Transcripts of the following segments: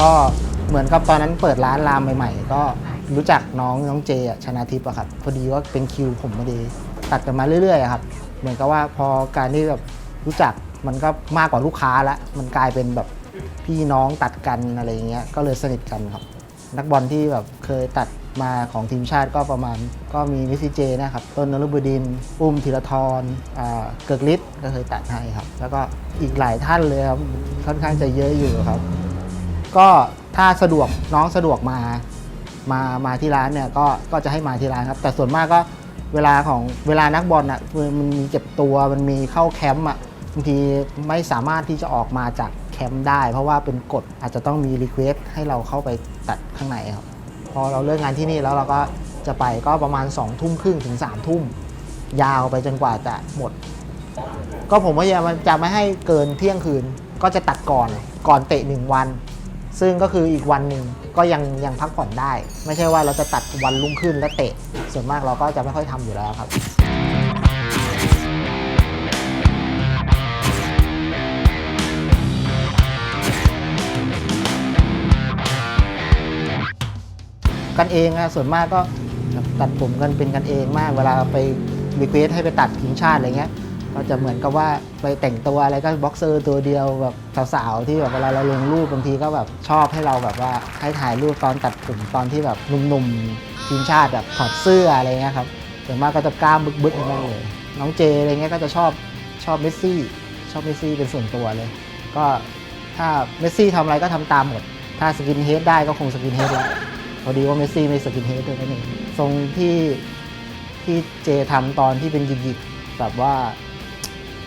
ก็เหมือนกับตอนนั้นเปิดร้านรามใหม่ ๆ ก็รู้จักน้องน้องเจอะชนะทิพย์อะครับพอดีว่าเป็นคิวผมพอดีตัดกันมาเรื่อยๆอะครับ เหมือนกับว่าพอการที่แบบรู้จักมันก็มากกว่าลูกค้าละมันกลายเป็นแบบพี่น้องตัดกันอะไรเงี้ยก็เลยสนิทกันครับ นักบอลที่แบบเคยตัดมาของทีมชาติก็ประมาณ ก็มีมิซิเจนะครับต้นนรุบดิน อุ้มธีรทรอ่าเกิกฤทธิ์ก็เคยตัดให้ครับ แล้วก็อีกหลายท่านเลยครับค่อนข้างจะเยอะอยู่ครับ ก็ถ้าสะดวกน้องสะดวกมามามาที่ร้านเนี่ยก็ก็จะให้มาที่ร้านครับ แต่ส่วนมากก็เวลาของเวลานักบอลอะมันมีเก็บตัวมันมีเข้าแคมป์อะบางทีไม่สามารถที่จะออกมาจากแคมป์ได้ เพราะว่าเป็นกฎอาจจะต้องมีรีเควสให้เราเข้าไปตัดข้างในครับพอเราเลิกงานที่นี่แล้วเราก็จะไปก็ประมาณ2องทุ่มครึ่งถึง3ามทุ่มยาวไปจนกว่าจะหมด ก็ผมว่าจะจะไม่ให้เกินเที่ยงคืนก็จะตัดก่อนก่อนเตะหนึ่งวัน ซึ่งก็คืออีกวันหนึ่งก็ยังยังพักผ่อนได้ ไม่ใช่ว่าเราจะตัดวันรุ่งขึ้นแล้วเตะ ส่วนมากเราก็จะไม่ค่อยทำอยู่แล้วครับกันเองอะส่วนมากก็ตัดผมกันเป็นกันเองมาก เวลาไปรีเควสให้ไปตัดทีมชาติอะไรเงี้ย ก็จะเหมือนกับว่าไปแต่งตัวอะไรก็บ็อกเซอร์ตัวเดียวแบบสาวๆที่แบบเวลาเราลงรูปบางทีก็แบบชอบให้เราแบบว่าให้ถ่ายรูปตอนตัดผมตอนที่แบบหนุ่มๆทีมชาติแบบถอดเสื้ออะไรเงี้ยครับส่วนมากก็จะกล้ามบึกๆทั้งนั้นเลยน้องเจอะไรเงี้ยก็จะชอบชอบเมสซี่ชอบเมสซี่เป็นส่วนตัวเลย ก็ถ้าเมสซี่ทำอะไรก็ทำตามหมด ถ้าสกินเฮดได้ก็คงสกินเฮดแล้วพอดีว่าเมสซี่ไม่สกินเฮดด้วยนั่นเองทรงที่ที่เจทำตอนที่เป็นหยิกๆแบบว่า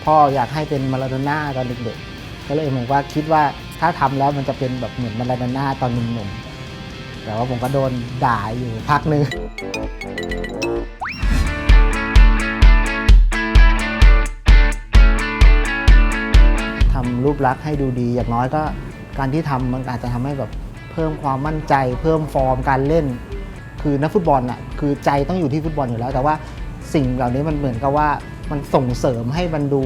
พ่ออยากให้เป็นมาลาโดน่าตอนเด็กๆ ก็เลยเหมือนว่าคิดว่าถ้าทำแล้วมันจะเป็นแบบเหมือนมาลาโดน่าตอนหนุ่มๆ แต่ว่าผมก็โดนด่าอยู่พักหนึ่งทำรูปลักษณ์ให้ดูดีอย่างน้อยก็การที่ทำมันอาจจะทำให้แบบเพิ่มความมั่นใจ เพิ่มฟอร์มการเล่น คือนักฟุตบอลน่ะคือใจต้องอยู่ที่ฟุตบอลอยู่แล้ว แต่ว่าสิ่งเหล่านี้มันเหมือนกับว่า มันส่งเสริมให้มันดู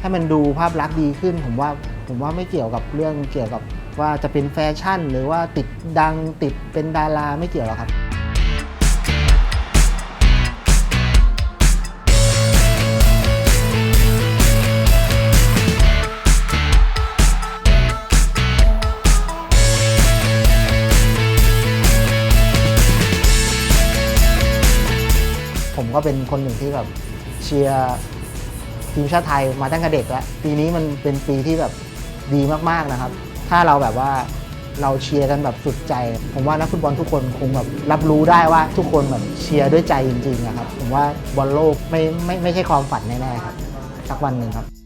ให้มันดูภาพลักษณ์ดีขึ้น ผมว่าผมว่าไม่เกี่ยวกับเรื่องเกี่ยวกับว่าจะเป็นแฟชั่น หรือว่าติดดังติดเป็นดาราไม่เกี่ยวหรอกครับผมก็เป็นคนหนึ่งที่แบบ เชียร์ทีมชาติไทยมาตั้งแต่เด็กแล้ว ปีนี้มันเป็นปีที่แบบดีมากๆนะครับ ถ้าเราแบบว่าเราเชียร์กันแบบสุดใจ ผมว่านักฟุตบอลทุกคนคงแบบรับรู้ได้ว่าทุกคนแบบเชียร์ด้วยใจจริงๆนะครับ ผมว่าบอลโลกไม่ไม่ไม่ใช่ความฝันแน่ๆครับ สักวันหนึ่งครับ